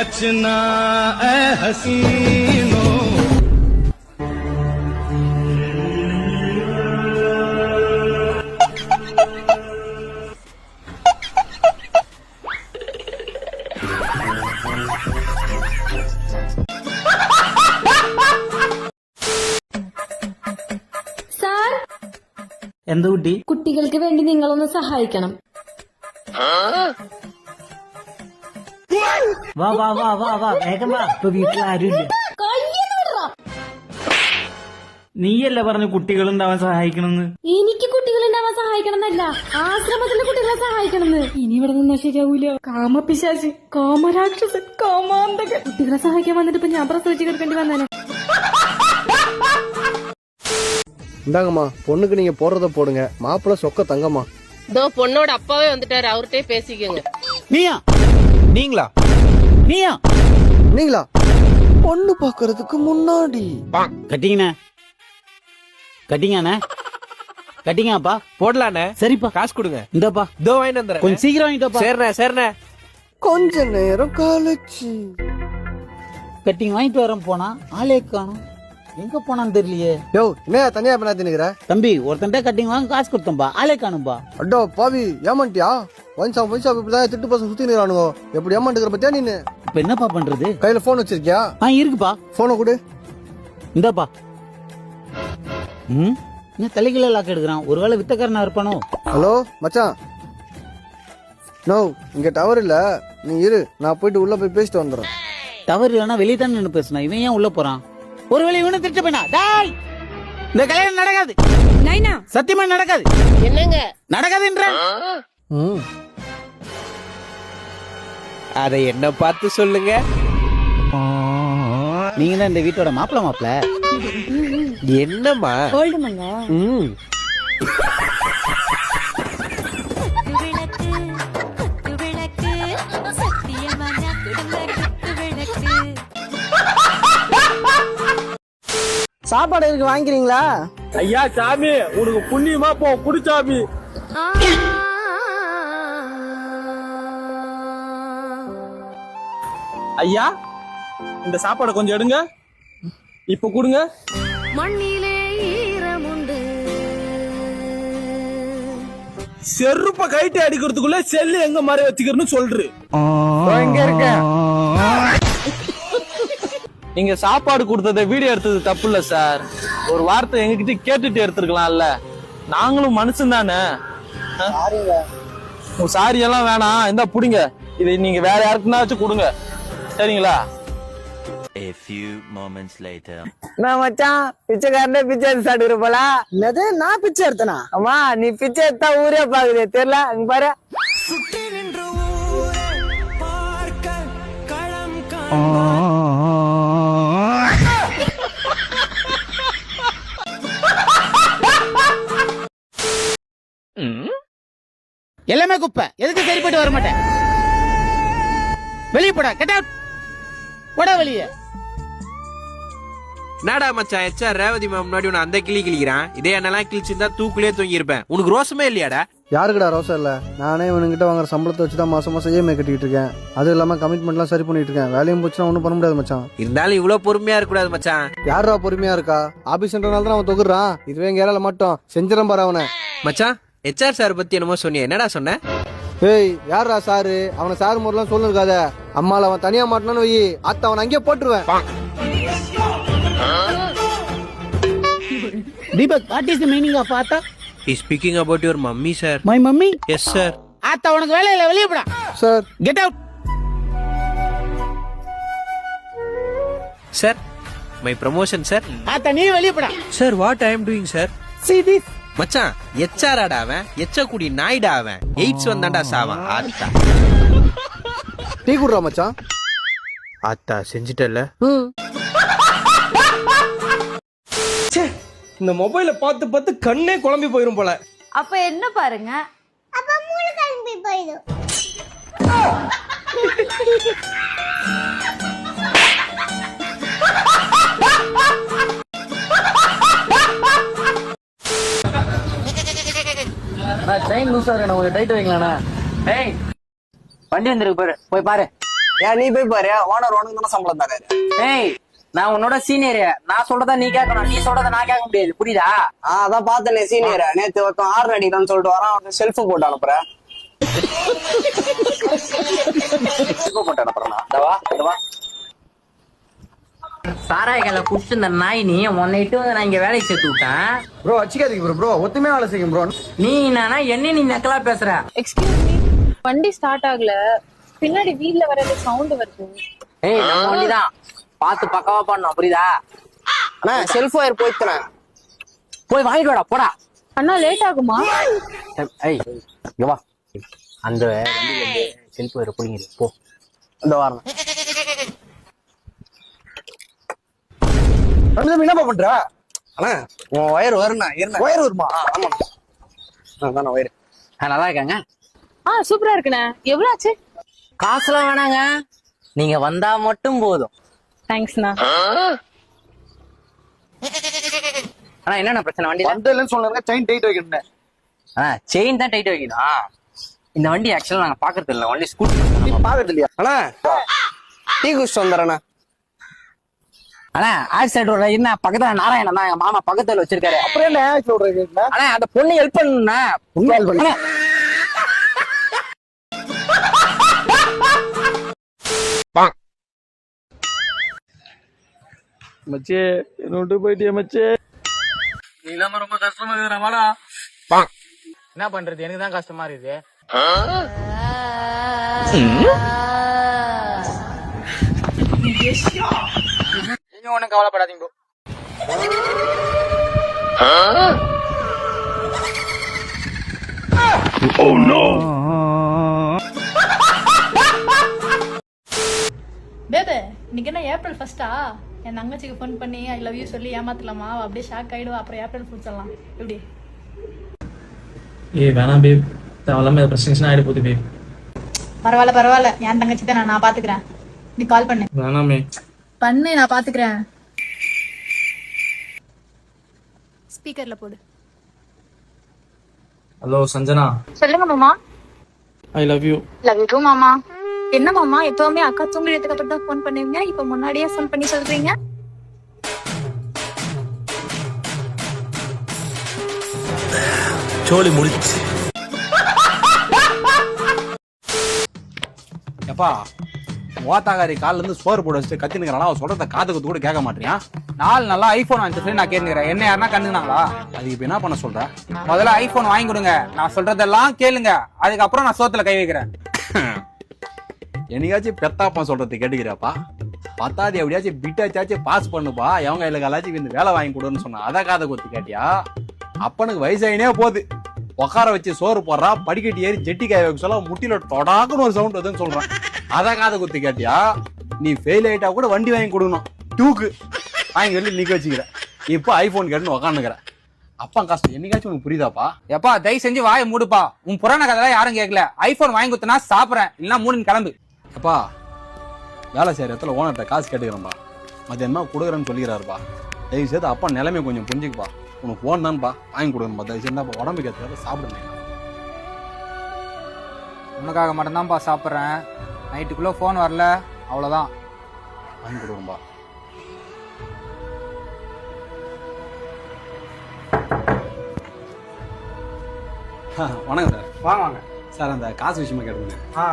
बचना ए हसीनों സാർ എന്ത് കുട്ടി കുട്ടികൾക്ക് വേണ്ടി നിങ്ങളൊന്ന് സഹായിക്കണം വാ വാ വാ വാ വാ വേഗം വാ ഇപ്പൊ വീട്ടിൽ ആരുമില്ല കയ്യെന്ന് വിടറാ. നീയല്ലേ പറഞ്ഞു കുട്ടികളുണ്ടാവാൻ സഹായിക്കണമെന്ന് എനിക്ക് കുട്ടികൾ ഉണ്ടാവാൻ സഹായിക്കണം എന്നല്ല ആശ്രമത്തിലെ കുട്ടികളെ സഹായിക്കണമെന്ന് ഇനി ഇവിടെ നിന്നാ ശരിയാവൂല കാമപിശാചി കാമരാക്ഷസൻ കാമാന്തകൻ കുട്ടികളെ സഹായിക്കാൻ വന്നിട്ട് ഇപ്പൊ ഞാൻ പ്രസവിച്ച് കിടക്കേണ്ടി വന്നേനെ இந்தாங்கம்மா பொண்ணுக்கு நீங்க போடுறத போடுங்க மாப்பிள்ளை சொக்க தங்கம்மா இதோ பொண்ணோட அப்பாவே வந்துட்டாரு அவர்கிட்டயே பேசிக்கோங்க നീയാ நீங்களா നീയാ நீங்களா? பொண்ணு பாக்குறதுக்கு முன்னாடி. கட்டிங்கண்ணே. கட்டிங்கண்ணே. கட்டிங்கப்பா. போடலாண்ணே. சரிப்பா. காசு கொடுங்க. இந்தப்பா. இதோ வாங்கிட்டு வந்துடுறேன். கொஞ்சம் சீக்கிரம் வாங்கிட்டப்பா சரிண்ணே சரிண்ணே. கொஞ்ச நேரம் கழிச்சு. கட்டிங் வாங்கிட்டு வரேன் போனா. ஆளே காணும். எங்க போனான்னு தெரியலையே. யோ என்ன தனியா பண்ணா தின்னுக்கிற? தம்பி ஒருத்தன்ட்ட கட்டிங் வாங்க காசு கொடுத்தம்பா ஆளே காணும்பா. அடோ பாவி ஏமாண்டியா? ஒன் ஷாப் இப்படிதான் திட்டு பசங்க சுத்தி நிறானுங்க எப்படி ஏமாண்டுக்கிற பத்தியா நீ இப்ப என்னப்பா பண்றது? கையில போன் வச்சிருக்கியா? ஆ இருக்குப்பா. போனை கொடு. இந்தாப்பா. ம்? என்ன தலைகளை லாக் எடுக்கிறான்? ஒருவேளை வித்தக்காரனா இருப்பானோ? ஹலோ மச்சான். நோ இங்க டவர் இல்ல. நீ இரு. நான் போயிட்டு உள்ள போய் பேசிட்டு வந்துடுறேன். தவறு இல்லைன்னா வெளியே தான் நின்று பேசினா? இவன் ஏன் உள்ள போறான்? ஒருவேளை இவனை திட்டு போயினா? டாய்! இந்த கல்யாணம் நடக்காது. சத்தியமா நடக்காது. என்னங்க? நடக்காதுன்ற ம். அதை என்ன பார்த்து சொல்லுங்க? நீங்க தான் இந்த வீட்டோட மாப்பிள மாப்பிள. என்னம்மா? ம். சாப்பாடு இருக்கு வாங்கிக்கிறீங்களா? ஐயா சாமி உனக்கு புண்ணியமா போ குடிச்சாமி ஐயா இந்த சாப்பாடை கொஞ்சம் எடுங்க. இப்ப கொடுங்க. மண்ணிலே ஈரமுண்டு. செருப்ப கைட்டு அடிக்கிறதுக்குள்ள செல்லு எங்க மாதிரி வச்சுக்கிறன்னு சொல்று. இங்க இருக்க. நீங்க சாப்பாடு கொடுத்ததை வீடியோ எடுத்தது தப்பு இல்ல சார். ஒரு வார்த்தை எங்ககிட்ட கேட்டுட்டு எடுத்துருக்கலாம்ல. நாங்களும் மனுஷன் தானே. சாரி எல்லாம் வேணாம். இந்த புடிங்க. இதை நீங்க வேற யாருக்குனாச்சும் கொடுங்க. சரிங்களா? A few moments later. நான் மச்சான்? பிச்சைக்காரனே பிச்சை எடுத்து சாப்பிடுற போல? என்னது? நான் பிச்சை எடுத்தனா? அம்மா நீ பிச்சை எடுத்தா ஊரே பாக்குது தெரியல? அங்க பாரு. எல்லாமே குப்பை. எதுக்கு சரிப்பட்டு வர மாட்டேன்? வெளியே போடா கெட் அவுட் போடா வெளியே என்னடா மச்சான் எச்சா ரேவதி மேம் முன்னாடி உன்னை அந்த கிளி கிளிக்கிறான் இதே என்னெல்லாம் கிழிச்சிருந்தா தூக்குலயே தூங்கி இருப்பேன் உனக்கு ரோசமே இல்லையாடா? யாருக்குடா ரோசம் இல்ல? நானே இவனுங்கிட்ட வாங்குற சம்பளத்தை வச்சு தான் மாசம் மாசம் இஎம்ஐ கட்டிட்டு இருக்கேன். அது இல்லாம கமிட்மெண்ட்லாம் சரி பண்ணிட்டு இருக்கேன். வேலையும் போச்சுன்னா ஒன்றும் பண்ண முடியாது மச்சான். இருந்தாலும் இவ்வளவு பொறுமையா இருக்கக்கூடாது மச்சான். யாரா பொறுமையா இருக்கா? ஆபீஸ்ன்றனால தான் அவன் தொகுறான். இதுவே எங்க ஏரியால மட்டும். செஞ்சிடம் பாரு அவனை. மச்சான் ஹெச்ஆர் சார் பத்தி என்னமோ சொன்னியே. என்னடா சொன்ன? ஏய் யாரா சாரு? அவனை சாரு முறைலாம் சொல்லிருக்காத அம்மால அவன் தனியா மாட்டினான்னு வை. அத்த அவன் அங்கேயே போட்டுருவேன். Deepak what is the meaning of ஆத்தா I speaking about your mummy sir my mummy yes sir ஆத்தா உனக்கு வேலை இல்ல வெளியே போடா. Sir get out sir my promotion sir ஆத்தா நீ வெளியே போடா. Sir what I am doing sir see this. மச்சான் எச்ஆராடா அவன்? எச்ச குடி நாய்டா அவன். எய்ட்ஸ் வந்தாண்டா சாவான் ஆத்தா. டீ குடுறா மச்சான். ஆத்தா செஞ்சுட்டல இந்த மொபைலை பார்த்து பார்த்து கண்ணே குழம்பி போயிரும் போல. அப்ப என்ன பாருங்க? ட்ரெயின் லூஸ் ஆகுறேன் கொஞ்சம் டைட் வைங்களா ஏய் வண்டி வந்துருக்கு பாரு. போய் பாரு. ஏன் நீ போய் பாரு. ஓனர் உனக்கு தானே சம்பளம் தராரு. ஏய் நான் உன்னோட சீனியர் நான் சொல்றதா நீ கேட்கணும். நீ சொல்றத நான் கேட்க முடியாது. புரியுதா? ஆ அதான் பார்த்தனே சீனியர் நேத்து ஒருத்தன் ஆறு அடிக்கலாம்னு சொல்லிட்டு வரான். செல்ஃப் போட்டு அனுப்புறேன் செல்ஃப் போட்டு அனுப்புறேன் இதவா இதவா சாராயக்கால குடிச்சு இந்த நாய் நீ உன்னை இட்டு வந்து நான் இங்க வேலைக்கு சேர்த்து விட்டேன். ப்ரோ வச்சுக்காதீங்க ப்ரோ ப்ரோ ஒத்துமையா வேலை செய்யும் ப்ரோ நீ என்னன்னா என்ன நீ நக்கலா பேசுற. எக்ஸ்கியூஸ் மீ வண்டி ஸ்டார்ட் ஆகல. பின்னாடி வீல்ல வர சவுண்ட் வருது. ஏய் நம்ம வண்டிதான் பார்த்து பக்காவா பண்ணணும் புரியுதா? அண்ணா செல்ஃப் ஒயர் போய்த்துறேன் போய் வாங்கிட்டு வாடா போடா. அண்ணா லேட் ஆகுமா? ஏய் இங்க வா. அந்த செல்ஃப் வர புடிங்கிரு போ. இந்த வாரம். என்னப்பா பண்ற? அண்ணா உன் ஒயர் வருண்ணா இருண்ணா ஒயர் வருமா? ஆமா. அதான் ஒயர் நல்லா இருக்காங்க. ஆ சூப்பரா இருக்குண்ணே. எவ்வளவு ஆச்சு காசுலாம் வேணாங்க. நீங்க வந்தா மட்டும் போதும். தேங்க்ஸ்ண்ணா ஆனா என்னென்ன பிரச்சனை? வண்டி வந்ததுலன்னு சொன்னாங்க செயின் டைட் வைக்கணும் ஆ செயின் தான் டைட் வைக்கணும். இந்த வண்டி ஆக்சுவலா நாங்க பாக்குறது இல்ல வண்டி ஸ்கூட்டி பாக்குறது இல்லையா அண்ணா டீ குடிச்சிட்டு வந்துடுறேண்ணா. ஆனா ஆக்சிடென்ட் ரோட என்ன பக்கத்துல நாராயணன் தான் எங்க மாமா பக்கத்துல வச்சிருக்காரு. அப்புறம் என்ன ஆனா அந்த பொண்ணு ஹெல்ப் பொண்ணு help பண்ணு. மச்சே என்ன விட்டு போயிட்டியே மச்சே. என்ன பண்றது? எனக்கு தான் கஷ்டமா இருக்குது. நீங்க ஒண்ணும் கவலைப்படாதீங்க. பேபே இன்னைக்கு என்ன ஏப்ரல் ஃபர்ஸ்டா என் தங்கச்சிக்கு ஃபோன் பண்ணி ஐ லவ் யூ சொல்லி ஏமாத்தலாமா? அப்படியே ஷாக் ஆயிடுவா. அப்புறம் ஏப்ரல் ஃபுல் சொல்லலாம் எப்படி? ஏய் வேணாம் பேப் தேவையில்லாம பிரச்சனை ஆயிட போகுது பேப் பரவாயில்ல பரவாயில்ல. என் தங்கச்சி தான் நான் பாத்துக்கிறேன். நீ கால் பண்ணு. வேணாமே பண்ணு நான் பாத்துக்கிறேன். ஸ்பீக்கர்ல போடு. ஹலோ சஞ்சனா. சொல்லுங்க மாமா. I love you love you மாமா. என்ன மாமா? எப்பவுமே அக்கா தூங்குறதுக்கு அப்புறம் தான் ஃபோன் பண்ணுவீங்க? இப்ப முன்னாடியே ஃபோன் பண்ணி சொல்றீங்க? எப்பா? ஓத்தாகாரி கால்ல இருந்து சோறு போட வச்சுட்டு கத்தினுக்கிறானா அவன் சொல்றத காது குத்து கூட கேட்க மாட்டியா? நாலு நல்லா ஐபோன் வாங்கி சொல்லி நான் கேட்டுக்கிறேன். என்ன யாருன்னா கண்டுனாங்களா அதுக்கு என்ன பண்ண சொல்ற? முதல்ல ஐபோன் வாங்கி கொடுங்க. நான் சொல்றதெல்லாம் கேளுங்க. அதுக்கப்புறம் நான் சோத்துல கை வைக்கிறேன். என்னைக்காச்சும் பெத்தாப்பா சொல்றது கேட்டுக்கிறப்பா? பத்தாது எப்படியாச்சும் பிட்டாச்சாச்சும் பாஸ் பண்ணுப்பா. எவங்க இல்லை காலாச்சும் இந்த வேலை வாங்கி கொடுன்னு சொன்னா அதை காதை கொத்து கேட்டியா? அப்பனுக்கு வயசாயினே போகுது. உட்கார வச்சு சோறு போடுறா படிக்கட்டு ஏறி ஜெட்டி காய வைக்க சொல்ல முட்டியில தொடாக்குன்னு ஒரு சவுண்ட் வருதுன்னு சொல்றான். அதை காதை குத்து கேட்டியா? நீ ஃபெயில் ஆயிட்டா கூட வண்டி வாங்கி கொடுக்கணும். டூக்கு வாங்கி சொல்லி நிக்க வச்சுக்கிற இப்போ ஐபோன் கேட்டுன்னு உக்காந்துக்கிற அப்பா கஷ்டம் என்னைக்காச்சும் உனக்கு புரியுதாப்பா? எப்பா தயவு செஞ்சு வாயை மூடுப்பா. உன் புராண கதை யாரும் கேட்கல. ஐபோன் வாங்கி கொடுத்தனா சாப்பிடுறேன். இல்லைன்னா மூணு கிளம்பு. அப்பா வேலை செய்யற இடத்துல ஓனர்கிட்ட காசு கேட்டுக்கிறேன்பா. மத்தியானமா கொடுக்குறேன்னு சொல்லிக்கிறாருப்பா. தயவு செய்து அப்பா நிலைமை கொஞ்சம் புரிஞ்சுக்குப்பா. உனக்கு ஃபோன் தான்ப்பா வாங்கி கொடுக்கணும்பா. தயவு செய்து உடம்புக்கு ஏற்ற சாப்பிடுங்க. உனக்காக மட்டும்தான்ப்பா சாப்பிட்றேன். நைட்டுக்குள்ள ஃபோன் வரல. அவ்வளோதான் வாங்கி கொடுக்கணும்பா வணக்கம் சார். வாங்க வாங்க. சார் அந்த காசு விஷயமா கேட்டுங்க ஆ.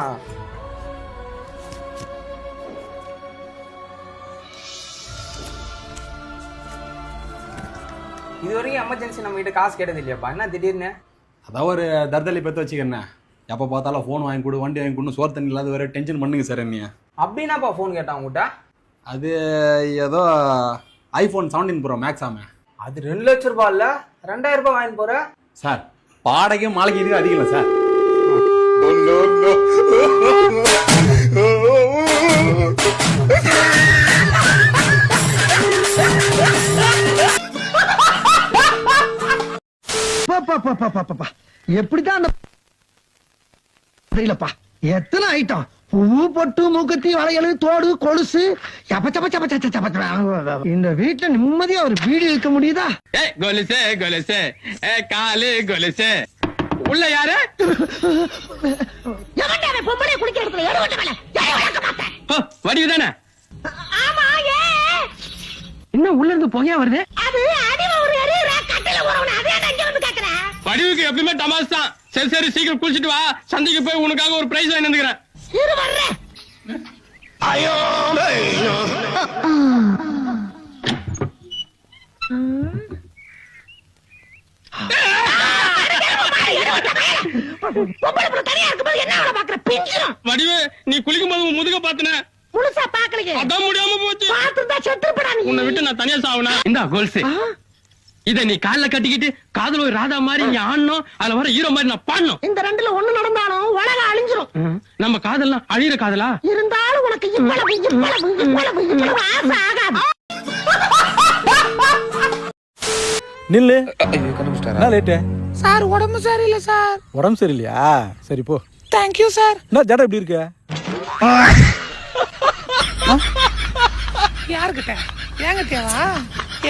இது வரைக்கும் எமர்ஜென்சி நம்ம கிட்ட காசு கேட்டது இல்லையாப்பா? என்ன திடீர்னு? அதான் ஒரு தர்தலி பெற்று வச்சுக்கிறேன் எப்போ பார்த்தாலும் ஃபோன் வாங்கி கொடு வண்டி வாங்கி கொடு சோறு தண்ணி இல்லாத வேற டென்ஷன் பண்ணுங்க சார் என்னைய. அப்படின்னாப்பா ஃபோன் கேட்டான் உங்ககிட்ட அது ஏதோ ஐஃபோன் செவன்டீன் ப்ரோ மேக்ஸ் ஆமே. அது ரெண்டு லட்சம் ரூபாய் இல்ல ரெண்டாயிரம் ரூபாய் வாங்கி போற. சார் பாடகையும் மாளிகை இதுக்கு அதிகம் இல்லை சார் எப்படிதான் அந்த தெரியலப்பா எத்தனை ஐட்டம் பூ பொட்டு மூக்குத்தி வளையல் தோடு கொலுசு. இந்த வீட்டுல நிம்மதியா ஒரு வீடு இருக்க முடியுதா? கொலுசே கொலுசே. காலு கொலுசே. உள்ள யாரு? பொம்பளை குடிக்க இடத்துல வடிவு தானே? இன்னும் உள்ள இருந்து புகையா வருது? வடிவுக்கு எப்பயுமே டமாஸ் தான். சரி சரி சீக்கிரம் குளிச்சிட்டு வா. சந்தைக்கு போய் உனக்காக ஒரு பிரைஸ் வாங்கி வந்துக்கிறேன். வடிவு நீ குளிக்கும் போது முதுக பாத்துன. முழுசா பாக்கலையே. அதான் முடியாம போச்சு. பார்த்துதான் செத்துருப்படா உன்னை விட்டு நான் தனியா சாவனா? இந்தா கோல்ஸ் இத நீ கால்ல கட்டிக்கிட்டு காதல் ஒரு ராதா மாதிரி நீ ஆடணும். அதுல வர ஹீரோ மாதிரி நான் பாடணும். இந்த ரெண்டுல ஒண்ணு நடந்தாலும் உலகம் அழிஞ்சிரும். நம்ம காதல்லாம் அழியிற காதலா? இருந்தாலும் உனக்கு இவ்வளவு இவ்வளவு இவ்வளவு இவ்வளவு ஆசை ஆகாது. நில்லு. என்ன லேட்டு சார் உடம்பு சரியில்லை சார். உடம்பு சரியில்லையா? சரி போ. தேங்க்யூ சார் என்ன ஜடை எப்படி இருக்க? யாருக்கிட்ட? ஏங்க தேவா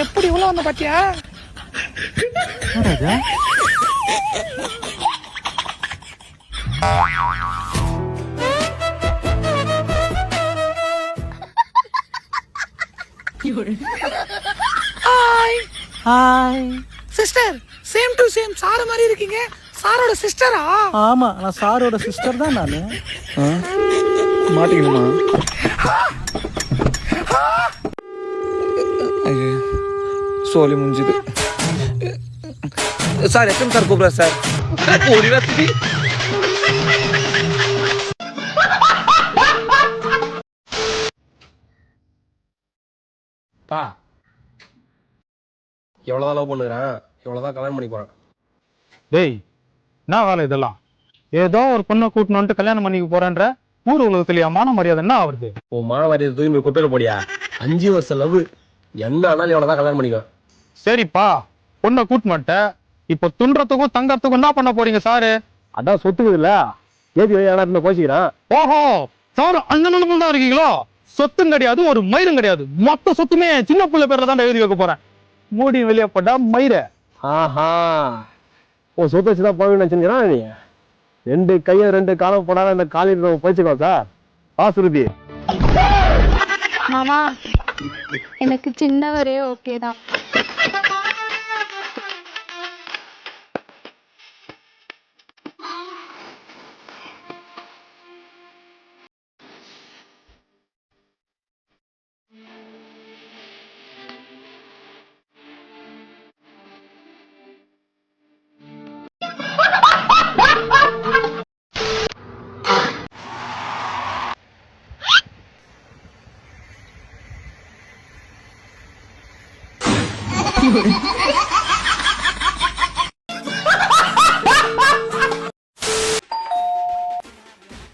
எப்படி உள்ள வந்த பாத்தியா? Hi sister same to same sir மாதிரி இருக்கீங்க. சாரோட சிஸ்டரா ஆமா நான் சாரோட சிஸ்டர் தான் நானு. மாட்டிக்கணுமா? சோலி முடிஞ்சுது சார் எத்தனை சார் கூப்பிடுற சார்? ஒரு வசதி பா. எவ்வளவுதான் லவ் பண்ணுறேன் எவ்வளவுதான் கல்யாணம் பண்ணி போறேன். டேய் என்ன வேலை இதெல்லாம்? ஏதோ ஒரு பொண்ணை கூட்டணும் வந்துட்டு கல்யாணம் பண்ணிக்க போறேன்ற ஊர் உலகத்துலயா மான மரியாதை என்ன ஆகுது உன் மான மரியாதை தூக்கி போய் குப்பையில போடியா? அஞ்சு வருஷம் லவ் என்ன ஆனாலும் எவ்வளவுதான் கல்யாணம் பண்ணிக்கோ சரிப்பா பொண்ணை கூட்டு மாட்டேன் இப்போ துன்றதுக்கும் தங்கறதுக்கும் என்ன பண்ண போறீங்க சாரு அதான் சொத்துக்குது இல்ல. ஏபி வழியாடா கோச்சிக்கிறான் ஓஹோ சார் அந்த நிலைமையில தான் இருக்கீங்களோ? சொத்தும் கிடையாது ஒரு மயிரும் கிடையாது. மொத்த சொத்துமே சின்ன பிள்ளை பேர்ல தான் எழுதி வைக்க போறேன். மூடி வெளியே போட்டா மயிரை. ஆஹா. உன் சொத்தை வச்சுதான் போய் நினைச்சுக்கிறான் நீ. ரெண்டு கையை ரெண்டு காலம் போடாத இந்த காலையில் போயிச்சுக்கோ சார் ஆசுருதி மாமா எனக்கு சின்னவரே ஓகே தான்.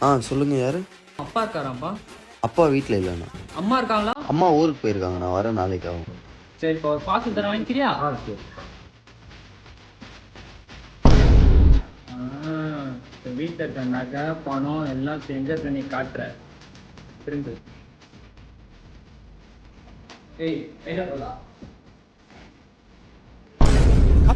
ஆ சொல்லுங்க யாரு? அப்பா இருக்காராப்பா அப்பா வீட்டில் இல்லைண்ணா. அம்மா இருக்காங்களா? அம்மா ஊருக்கு போயிருக்காங்க நான் வரேன் நாளைக்கு ஆகும். சரி இப்போ பாசல் தர வாங்கிக்கிறியா? வீட்டில் இருக்க நகை பணம் எல்லாம் செஞ்ச நீ காட்டுற. திரும்பு ஏய் என்ன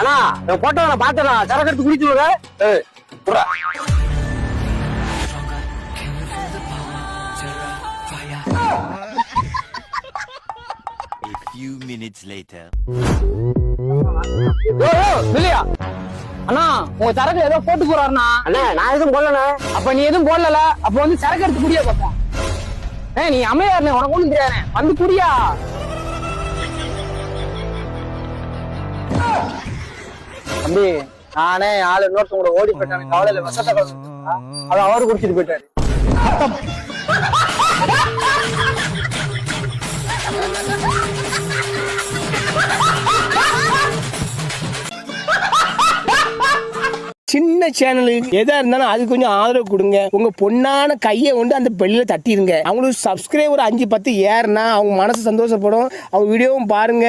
அண்ணா போட்டோ நான் பாத்துறேன் சரக்கு எடுத்து குடிச்சு விடுற ஏய். A few minutes later. இல்லையா அண்ணா உங்க சரக்கு ஏதோ போட்டு போறாருண்ணா. அண்ணே நான் எதுவும் போடலண்ணே. அப்ப நீ எதுவும் போடல அப்ப வந்து சரக்கு எடுத்து குடியா பாப்போம். ஏய் நீ அமையாருண்ணே உனக்கு ஒண்ணும் தெரியாதுண்ணே வந்து குடியா. தம்பி நானே ஆளு இன்னொருத்தவங்க கூட ஓடி போயிட்டாங்க கவலையில விஷத்தை கலந்து அதை அவரு குடிச்சிட்டு போயிட்டாரு. சின்ன சேனலுக்கு எதா இருந்தாலும் அது கொஞ்சம் ஆதரவு கொடுங்க. உங்க பொண்ணான கையை கொண்டு அந்த பெல்லில தட்டிடுங்க அவங்களுக்கு சப்ஸ்கிரைபர் அஞ்சு பத்து ஏறுனா அவங்க மனசு சந்தோஷப்படும். அவங்க வீடியோவும் பாருங்க.